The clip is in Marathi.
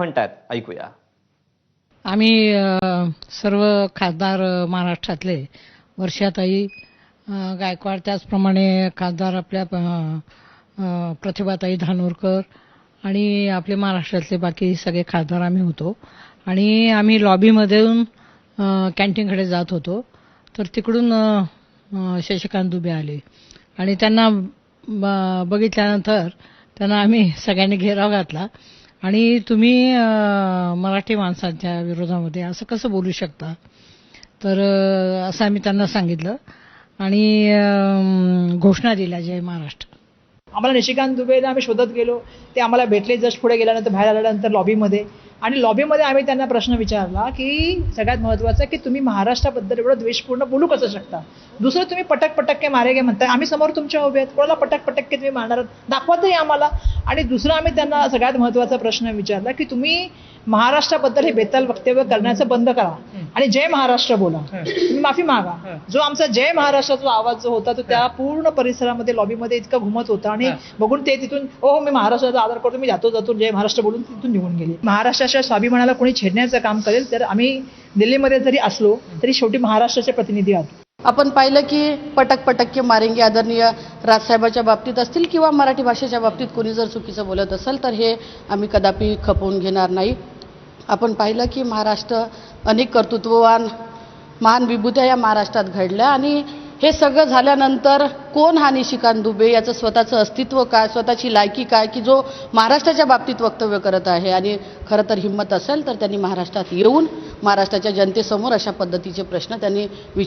म्हणतात? ऐकूया. आम्ही सर्व खासदार महाराष्ट्रातले वर्षाताई गायकवाड त्याचप्रमाणे खासदार आपल्या प्रतिभाताई धानोरकर आणि आपले महाराष्ट्रातले बाकी सगळे खासदार आम्ही होतो. आणि आम्ही लॉबीमधून कॅन्टीनकडे जात होतो. तर तिकडून शशिकांत दुबे आले. आणि त्यांना बघितल्यानंतर त्यांना आम्ही सगळ्यांनी घेराव घातला. आणि तुम्ही मराठी माणसांच्या विरोधामध्ये असं कसं बोलू शकता? तर असं आम्ही त्यांना सांगितलं. आणि घोषणा दिल्या जय महाराष्ट्र. आम्हाला निशिकांत दुबेला आम्ही शोधत गेलो. ते आम्हाला भेटले जस्ट पुढे गेल्यानंतर बाहेर आल्यानंतर लॉबीमध्ये आणि लॉबीमध्ये आम्ही त्यांना प्रश्न विचारला की सगळ्यात महत्त्वाचं की तुम्ही महाराष्ट्राबद्दल एवढं द्वेषपूर्ण बोलू कसं शकता? दुसरं तुम्ही पटक पटक्के मारेगे म्हणताय. आम्ही समोर तुमच्या उभे आहेत. कोणाला पटक पटक्के तुम्ही मारणार आहात? दाखवा तरी आम्हाला. आणि दुसरं आम्ही त्यांना सगळ्यात महत्त्वाचा प्रश्न विचारला की तुम्ही महाराष्ट्राबद्दल हे बेताल वक्तव्य करण्याचं बंद करा. आणि जय महाराष्ट्र बोला. तुम्ही माफी मागा. जो आमचा जय महाराष्ट्राचा जो आवाज जो होता तो त्या पूर्ण परिसरामध्ये लॉबीमध्ये इतका घुमत होता आणि बघून ते तिथून ओ हो मी महाराष्ट्राचा आदर करतो मी जातो जातो जय महाराष्ट्र बोलून तिथून निघून गेले. महाराष्ट्राच्या स्वाभिमानाला कोणी छेडण्याचं काम करेल तर आम्ही दिल्लीमध्ये जरी असलो तरी शेवटी महाराष्ट्राचे प्रतिनिधी आहोत. आपण पाहिलं की पटक पटक्के मारेंगे आदरणीय राजसाहेबाच्या बाबतीत असतील किंवा मराठी भाषेच्या बाबतीत कोणी जर चुकीचं बोलत असेल तर हे आम्ही कदापि खपवून घेणार नाही. आपण पाहिलं की महाराष्ट्र अनेक कर्तृत्ववान महान विभूत्या या महाराष्ट्रात घडल्या आणि हे सगळं झाल्यानंतर कोण हा निशिकांत दुबे? याचं स्वतःचं अस्तित्व काय? स्वतःची लायकी काय? की जो महाराष्ट्राच्या बाबतीत वक्तव्य करत आहे आणि खरं तर हिंमत असेल तर त्यांनी महाराष्ट्रात येऊन महाराष्ट्राच्या जनतेसमोर अशा पद्धतीचे प्रश्न त्यांनी विच